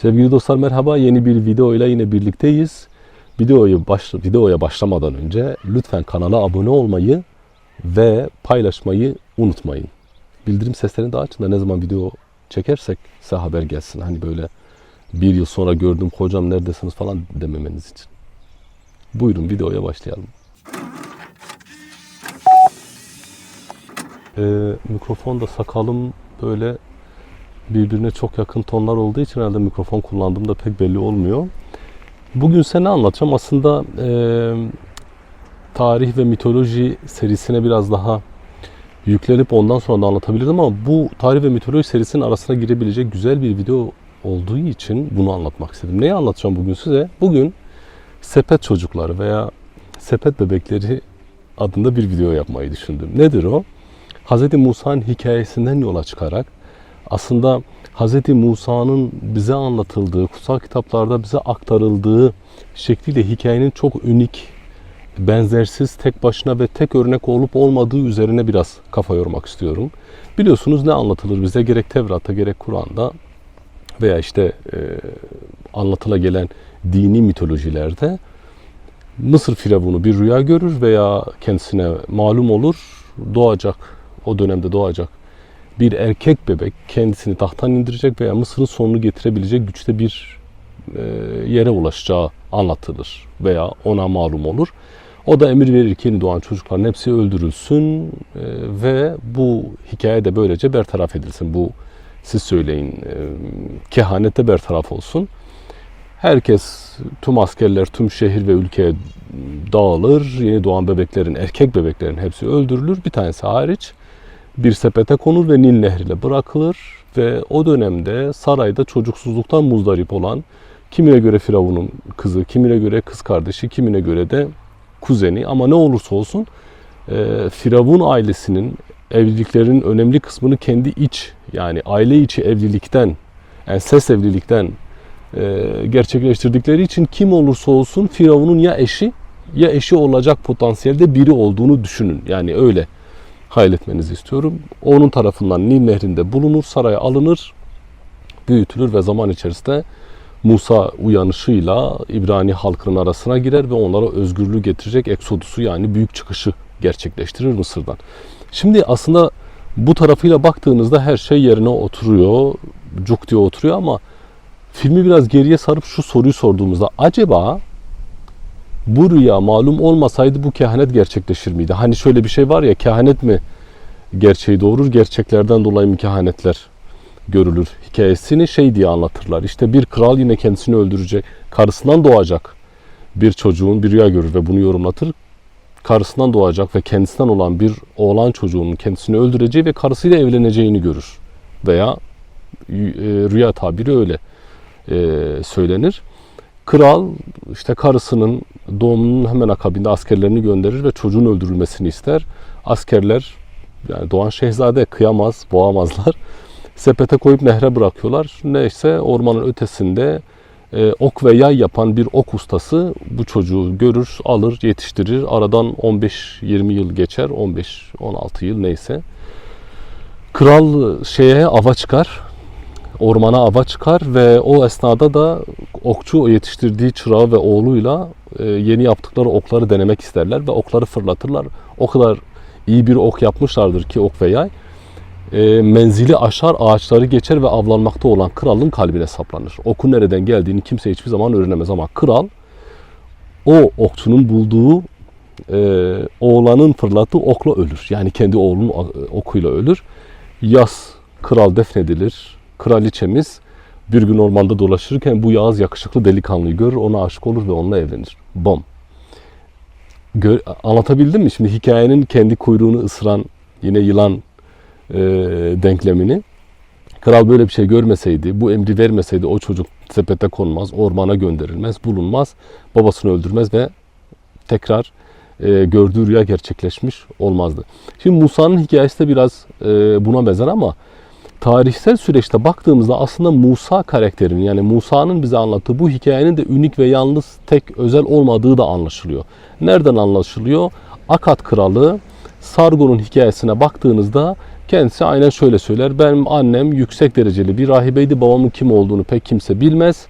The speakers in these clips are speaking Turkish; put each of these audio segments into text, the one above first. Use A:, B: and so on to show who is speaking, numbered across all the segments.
A: Sevgili dostlar merhaba. Yeni bir video ile yine birlikteyiz. Videoyu baş, videoya başlamadan önce lütfen kanala abone olmayı ve paylaşmayı unutmayın. Bildirim seslerini de açın da ne zaman video çekersek size haber gelsin. Hani böyle bir yıl sonra gördüm hocam neredesiniz falan dememeniz için. Buyurun videoya başlayalım. Ee, mikrofonda sakalım böyle birbirine çok yakın tonlar olduğu için herhalde mikrofon kullandığımda pek belli olmuyor. Bugün size ne anlatacağım? Aslında e, tarih ve mitoloji serisine biraz daha yüklenip ondan sonra da anlatabilirdim ama bu tarih ve mitoloji serisinin arasına girebilecek güzel bir video olduğu için bunu anlatmak istedim. Neyi anlatacağım bugün size? Bugün sepet çocukları veya sepet bebekleri adında bir video yapmayı düşündüm. Nedir o? Hz. Musa'nın hikayesinden yola çıkarak aslında Hz. Musa'nın bize anlatıldığı, kutsal kitaplarda bize aktarıldığı şekliyle hikayenin çok unik, benzersiz, tek başına ve tek örnek olup olmadığı üzerine biraz kafa yormak istiyorum. Biliyorsunuz ne anlatılır bize gerek Tevrat'ta gerek Kur'an'da veya işte e, anlatıla gelen dini mitolojilerde Mısır firavunu bir rüya görür veya kendisine malum olur doğacak o dönemde doğacak bir erkek bebek kendisini tahttan indirecek veya Mısır'ın sonunu getirebilecek güçte bir e, yere ulaşacağı anlatılır veya ona malum olur. O da emir verir ki yeni doğan çocukların hepsi öldürülsün e, ve bu hikaye de böylece bertaraf edilsin. Bu siz söyleyin e, kehanette bertaraf olsun. Herkes, tüm askerler, tüm şehir ve ülkeye dağılır. Yeni doğan bebeklerin, erkek bebeklerin hepsi öldürülür. Bir tanesi hariç bir sepete konur ve Nil Nehri'ne bırakılır ve o dönemde sarayda çocuksuzluktan muzdarip olan kimine göre Firavun'un kızı, kimine göre kız kardeşi, kimine göre de kuzeni ama ne olursa olsun e, Firavun ailesinin evliliklerinin önemli kısmını kendi iç yani aile içi evlilikten, yani ses evlilikten e, gerçekleştirdikleri için kim olursa olsun Firavun'un ya eşi ya eşi olacak potansiyelde biri olduğunu düşünün. Yani öyle hayal etmenizi istiyorum. Onun tarafından Nil Nehri'nde bulunur, saraya alınır, büyütülür ve zaman içerisinde Musa uyanışıyla İbrani halkının arasına girer ve onlara özgürlüğü getirecek eksodusu yani büyük çıkışı gerçekleştirir Mısır'dan. Şimdi aslında bu tarafıyla baktığınızda her şey yerine oturuyor, cuk diye oturuyor ama filmi biraz geriye sarıp şu soruyu sorduğumuzda acaba bu rüya malum olmasaydı bu kehanet gerçekleşir miydi? Hani şöyle bir şey var ya kehanet mi gerçeği doğurur, gerçeklerden dolayı mı kehanetler görülür hikayesini şey diye anlatırlar. İşte bir kral yine kendisini öldürecek, karısından doğacak bir çocuğun bir rüya görür ve bunu yorumlatır. Karısından doğacak ve kendisinden olan bir oğlan çocuğunun kendisini öldüreceği ve karısıyla evleneceğini görür. Veya e, rüya tabiri öyle e, söylenir. Kral işte karısının doğumunun hemen akabinde askerlerini gönderir ve çocuğun öldürülmesini ister. Askerler yani doğan şehzade kıyamaz, boğamazlar. Sepete koyup nehre bırakıyorlar. Neyse ormanın ötesinde e, ok ve yay yapan bir ok ustası bu çocuğu görür, alır, yetiştirir. Aradan 15-20 yıl geçer, 15-16 yıl neyse. Kral şeye ava çıkar, ormana ava çıkar ve o esnada da okçu yetiştirdiği çırağı ve oğluyla e, yeni yaptıkları okları denemek isterler ve okları fırlatırlar. O kadar iyi bir ok yapmışlardır ki ok ve yay e, menzili aşar, ağaçları geçer ve avlanmakta olan kralın kalbine saplanır. Okun nereden geldiğini kimse hiçbir zaman öğrenemez ama kral o okçunun bulduğu e, oğlanın fırlattığı okla ölür. Yani kendi oğlunun okuyla ölür. Yaz kral defnedilir. Kraliçemiz bir gün ormanda dolaşırken bu Yağız yakışıklı delikanlıyı görür, ona aşık olur ve onunla evlenir. Bom. Gör, anlatabildim mi? Şimdi hikayenin kendi kuyruğunu ısıran yine yılan e, denklemini. Kral böyle bir şey görmeseydi, bu emri vermeseydi o çocuk sepete konmaz, ormana gönderilmez, bulunmaz, babasını öldürmez ve tekrar e, gördüğü rüya gerçekleşmiş olmazdı. Şimdi Musa'nın hikayesi de biraz e, buna benzer ama tarihsel süreçte baktığımızda aslında Musa karakterinin yani Musa'nın bize anlattığı bu hikayenin de unik ve yalnız tek özel olmadığı da anlaşılıyor. Nereden anlaşılıyor? Akat kralı Sargon'un hikayesine baktığınızda Kendisi aynen şöyle söyler. Benim annem yüksek dereceli bir rahibeydi. Babamın kim olduğunu pek kimse bilmez.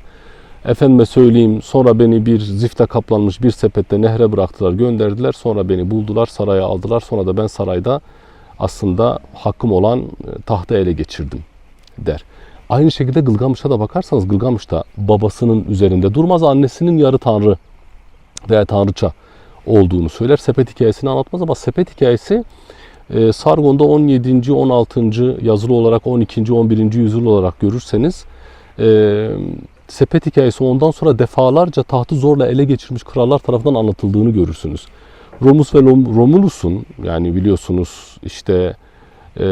A: Efendime söyleyeyim sonra beni bir zifte kaplanmış bir sepette nehre bıraktılar gönderdiler. Sonra beni buldular saraya aldılar. Sonra da ben sarayda aslında hakkım olan e, tahtı ele geçirdim der. Aynı şekilde Gılgamış'a da bakarsanız Gılgamış da babasının üzerinde durmaz. Annesinin yarı tanrı veya tanrıça olduğunu söyler. Sepet hikayesini anlatmaz ama sepet hikayesi e, Sargon'da 17. 16. yazılı olarak 12. 11. yüzyıl olarak görürseniz e, sepet hikayesi ondan sonra defalarca tahtı zorla ele geçirmiş krallar tarafından anlatıldığını görürsünüz. Romus ve Romulus'un yani biliyorsunuz işte e,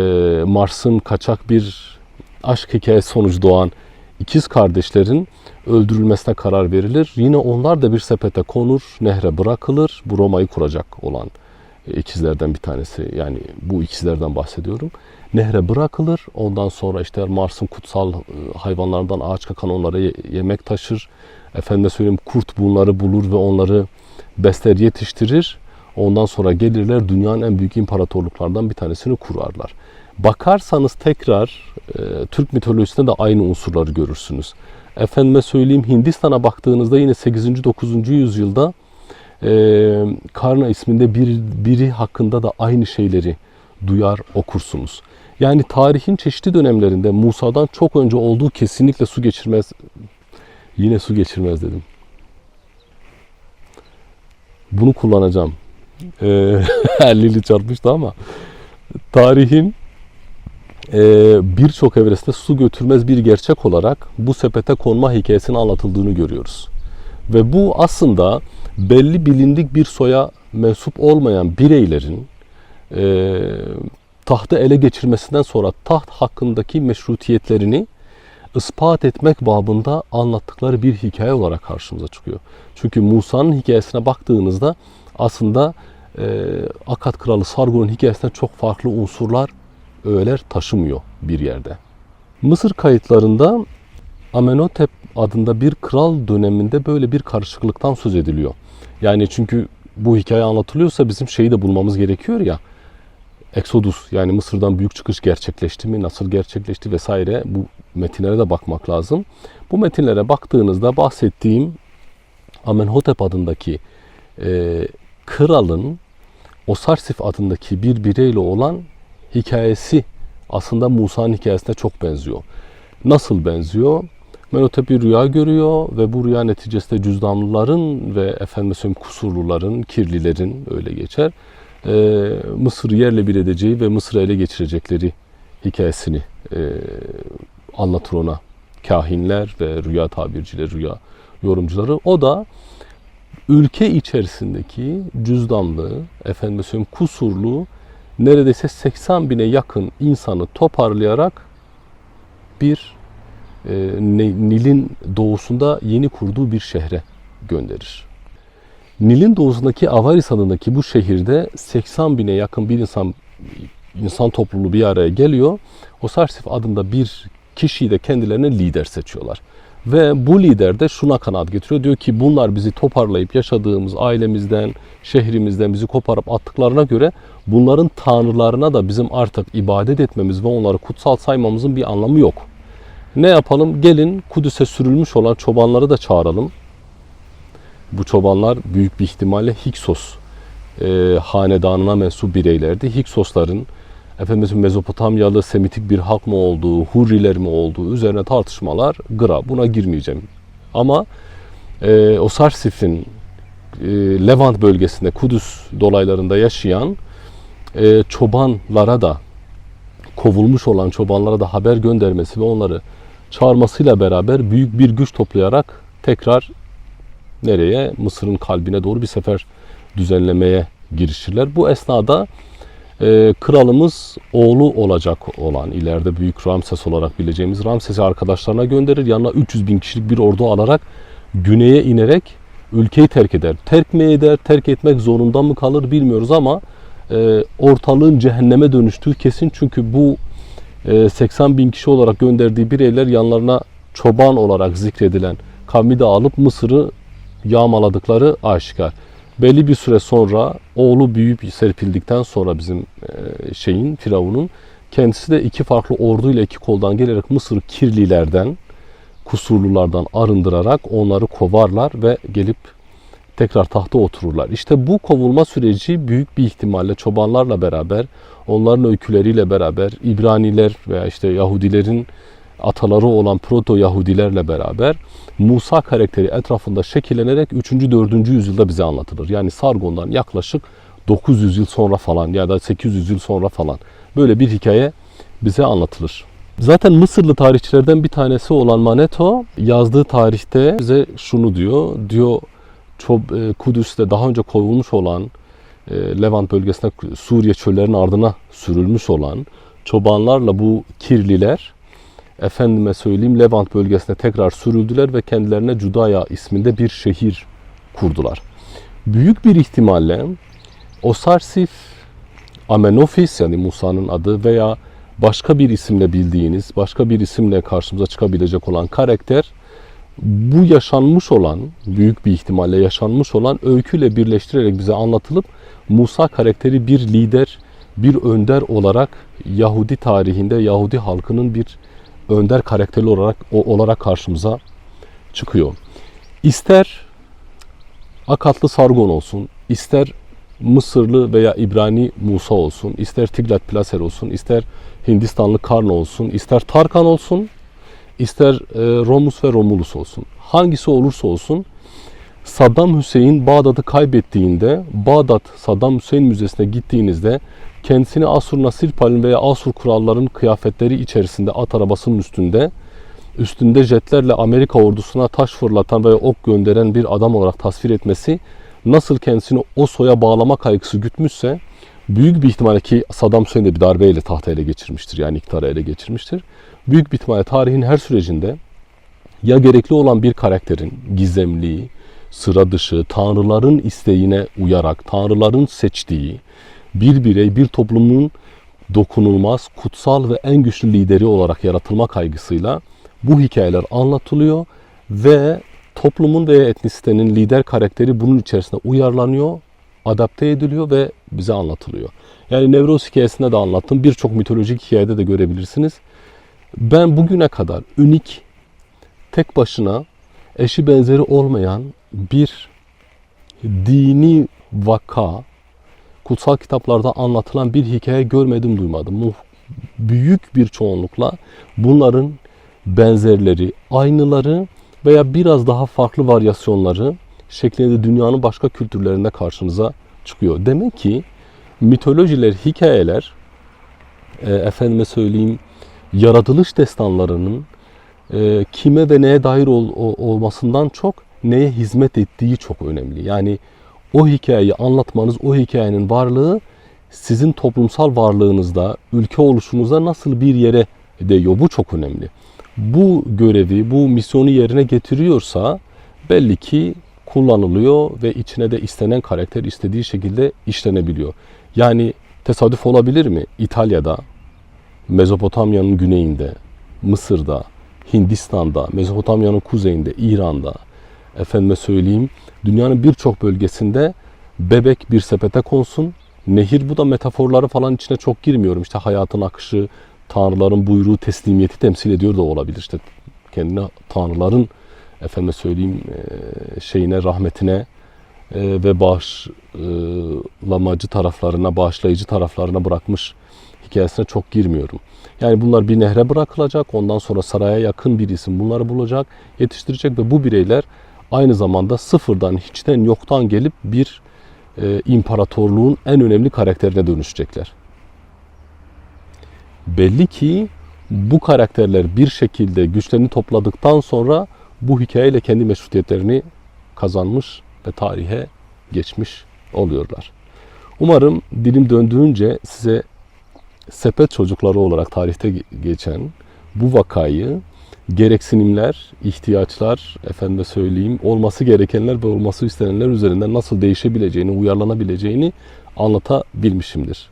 A: Mars'ın kaçak bir aşk hikayesi sonucu doğan ikiz kardeşlerin öldürülmesine karar verilir. Yine onlar da bir sepete konur, nehre bırakılır. Bu Roma'yı kuracak olan e, ikizlerden bir tanesi. Yani bu ikizlerden bahsediyorum. Nehre bırakılır. Ondan sonra işte Mars'ın kutsal e, hayvanlarından ağaç kakan onlara ye- yemek taşır. Efendime söyleyeyim kurt bunları bulur ve onları besler yetiştirir. Ondan sonra gelirler dünyanın en büyük imparatorluklardan bir tanesini kurarlar. Bakarsanız tekrar e, Türk mitolojisinde de aynı unsurları görürsünüz. Efendime söyleyeyim Hindistan'a baktığınızda yine 8. 9. yüzyılda e, Karna isminde bir biri hakkında da aynı şeyleri duyar okursunuz. Yani tarihin çeşitli dönemlerinde Musa'dan çok önce olduğu kesinlikle su geçirmez. Yine su geçirmez dedim. Bunu kullanacağım. E, 50'li çarpmıştı ama tarihin e, birçok evresinde su götürmez bir gerçek olarak bu sepete konma hikayesinin anlatıldığını görüyoruz. Ve bu aslında belli bilindik bir soya mensup olmayan bireylerin e, tahtı ele geçirmesinden sonra taht hakkındaki meşrutiyetlerini ispat etmek babında anlattıkları bir hikaye olarak karşımıza çıkıyor. Çünkü Musa'nın hikayesine baktığınızda aslında e, Akat Kralı Sargon'un hikayesinden çok farklı unsurlar, öğeler taşımıyor bir yerde. Mısır kayıtlarında Amenhotep adında bir kral döneminde böyle bir karışıklıktan söz ediliyor. Yani çünkü bu hikaye anlatılıyorsa bizim şeyi de bulmamız gerekiyor ya. Exodus yani Mısır'dan büyük çıkış gerçekleşti mi, nasıl gerçekleşti vesaire bu metinlere de bakmak lazım. Bu metinlere baktığınızda bahsettiğim Amenhotep adındaki e, kralın Osarsif adındaki bir bireyle olan hikayesi aslında Musa'nın hikayesine çok benziyor. Nasıl benziyor? Menotep bir rüya görüyor ve bu rüya neticesinde cüzdanlıların ve efendim söyleyeyim kusurluların, kirlilerin öyle geçer. e, Mısır'ı yerle bir edeceği ve Mısır'ı ele geçirecekleri hikayesini e, anlatır ona. Kahinler ve rüya tabircileri, rüya yorumcuları. O da ülke içerisindeki cüzdanlı, efendim söyleyeyim kusurlu neredeyse 80 bine yakın insanı toparlayarak bir e, Nil'in doğusunda yeni kurduğu bir şehre gönderir. Nil'in doğusundaki Avaris adındaki bu şehirde 80 bine yakın bir insan insan topluluğu bir araya geliyor. Osarsif adında bir kişiyi de kendilerine lider seçiyorlar. Ve bu lider de şuna kanaat getiriyor. Diyor ki bunlar bizi toparlayıp yaşadığımız ailemizden, şehrimizden bizi koparıp attıklarına göre bunların tanrılarına da bizim artık ibadet etmemiz ve onları kutsal saymamızın bir anlamı yok. Ne yapalım? Gelin Kudüs'e sürülmüş olan çobanları da çağıralım. Bu çobanlar büyük bir ihtimalle Hiksos e, hanedanına mensup bireylerdi. Hiksosların efendim Mezopotamyalı Semitik bir halk mı olduğu, Hurriler mi olduğu üzerine tartışmalar gıra. Buna girmeyeceğim. Ama e, o Sarsif'in e, Levant bölgesinde Kudüs dolaylarında yaşayan e, çobanlara da kovulmuş olan çobanlara da haber göndermesi ve onları çağırmasıyla beraber büyük bir güç toplayarak tekrar nereye? Mısır'ın kalbine doğru bir sefer düzenlemeye girişirler. Bu esnada e, kralımız oğlu olacak olan ileride büyük Ramses olarak bileceğimiz Ramses'i arkadaşlarına gönderir. Yanına 300 bin kişilik bir ordu alarak güneye inerek ülkeyi terk eder. Terk mi eder, terk etmek zorunda mı kalır bilmiyoruz ama e, ortalığın cehenneme dönüştüğü kesin. Çünkü bu e, 80 bin kişi olarak gönderdiği bireyler yanlarına çoban olarak zikredilen kavmi de alıp Mısır'ı yağmaladıkları aşikar. Belli bir süre sonra oğlu büyüyüp serpildikten sonra bizim e, şeyin Firavun'un Kendisi de iki farklı orduyla iki koldan gelerek Mısır kirlilerden, kusurlulardan arındırarak onları kovarlar ve gelip tekrar tahta otururlar. İşte bu kovulma süreci büyük bir ihtimalle çobanlarla beraber, onların öyküleriyle beraber, İbraniler veya işte Yahudilerin ataları olan proto Yahudilerle beraber Musa karakteri etrafında şekillenerek 3. 4. yüzyılda bize anlatılır. Yani Sargon'dan yaklaşık 900 yıl sonra falan ya da 800 yıl sonra falan böyle bir hikaye bize anlatılır. Zaten Mısırlı tarihçilerden bir tanesi olan Maneto yazdığı tarihte bize şunu diyor. Diyor Çob- e, Kudüs'te daha önce kovulmuş olan e, Levant bölgesine Suriye çöllerinin ardına sürülmüş olan çobanlarla bu kirliler efendime söyleyeyim Levant bölgesine tekrar sürüldüler ve kendilerine Cudaya isminde bir şehir kurdular. Büyük bir ihtimalle Osarsif Amenofis yani Musa'nın adı veya başka bir isimle bildiğiniz, başka bir isimle karşımıza çıkabilecek olan karakter bu yaşanmış olan, büyük bir ihtimalle yaşanmış olan öyküyle birleştirerek bize anlatılıp Musa karakteri bir lider, bir önder olarak Yahudi tarihinde Yahudi halkının bir önder karakteri olarak o- olarak karşımıza çıkıyor. İster Akatlı Sargon olsun, ister Mısırlı veya İbrani Musa olsun, ister Tiglat Pileser olsun, ister Hindistanlı Karna olsun, ister Tarkan olsun, ister e, Romus ve Romulus olsun. Hangisi olursa olsun Saddam Hüseyin Bağdat'ı kaybettiğinde Bağdat Saddam Hüseyin Müzesi'ne gittiğinizde kendisini Asur Nasirpal'in veya Asur kralların kıyafetleri içerisinde at arabasının üstünde üstünde jetlerle Amerika ordusuna taş fırlatan veya ok gönderen bir adam olarak tasvir etmesi nasıl kendisini o soya bağlama kaygısı gütmüşse büyük bir ihtimalle ki Saddam Hüseyin de bir darbeyle tahtı ele geçirmiştir. Yani iktidarı ele geçirmiştir. Büyük bir ihtimalle tarihin her sürecinde ya gerekli olan bir karakterin gizemli, sıra dışı, tanrıların isteğine uyarak, tanrıların seçtiği bir birey, bir toplumun dokunulmaz, kutsal ve en güçlü lideri olarak yaratılma kaygısıyla bu hikayeler anlatılıyor ve toplumun veya etnisitenin lider karakteri bunun içerisinde uyarlanıyor, adapte ediliyor ve bize anlatılıyor. Yani Nevroz hikayesinde de anlattım. Birçok mitolojik hikayede de görebilirsiniz. Ben bugüne kadar ünik, tek başına eşi benzeri olmayan bir dini vaka, kutsal kitaplarda anlatılan bir hikaye görmedim, duymadım. Büyük bir çoğunlukla bunların benzerleri, aynıları veya biraz daha farklı varyasyonları şeklinde dünyanın başka kültürlerinde karşınıza çıkıyor. Demek ki mitolojiler, hikayeler, e, efendime söyleyeyim, yaratılış destanlarının e, kime ve neye dair ol- o- olmasından çok neye hizmet ettiği çok önemli. Yani o hikayeyi anlatmanız, o hikayenin varlığı sizin toplumsal varlığınızda, ülke oluşunuzda nasıl bir yere değiyor. Bu çok önemli. Bu görevi, bu misyonu yerine getiriyorsa belli ki kullanılıyor ve içine de istenen karakter istediği şekilde işlenebiliyor. Yani tesadüf olabilir mi? İtalya'da, Mezopotamya'nın güneyinde, Mısır'da, Hindistan'da, Mezopotamya'nın kuzeyinde, İran'da, efendime söyleyeyim, dünyanın birçok bölgesinde bebek bir sepete konsun. Nehir bu da metaforları falan içine çok girmiyorum. İşte hayatın akışı, tanrıların buyruğu, teslimiyeti temsil ediyor da olabilir. İşte kendine tanrıların efendime söyleyeyim eee, şeyine, rahmetine eee, ve bağışlamacı taraflarına, bağışlayıcı taraflarına bırakmış hikayesine çok girmiyorum. Yani bunlar bir nehre bırakılacak, ondan sonra saraya yakın bir isim bunları bulacak, yetiştirecek ve bu bireyler aynı zamanda sıfırdan, hiçten, yoktan gelip bir e, imparatorluğun en önemli karakterine dönüşecekler. Belli ki bu karakterler bir şekilde güçlerini topladıktan sonra bu hikayeyle kendi meşrutiyetlerini kazanmış ve tarihe geçmiş oluyorlar. Umarım dilim döndüğünce size sepet çocukları olarak tarihte ge- geçen bu vakayı gereksinimler, ihtiyaçlar, efendime söyleyeyim, olması gerekenler ve olması istenenler üzerinden nasıl değişebileceğini, uyarlanabileceğini anlatabilmişimdir.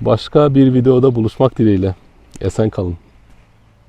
A: Başka bir videoda buluşmak dileğiyle. Esen kalın.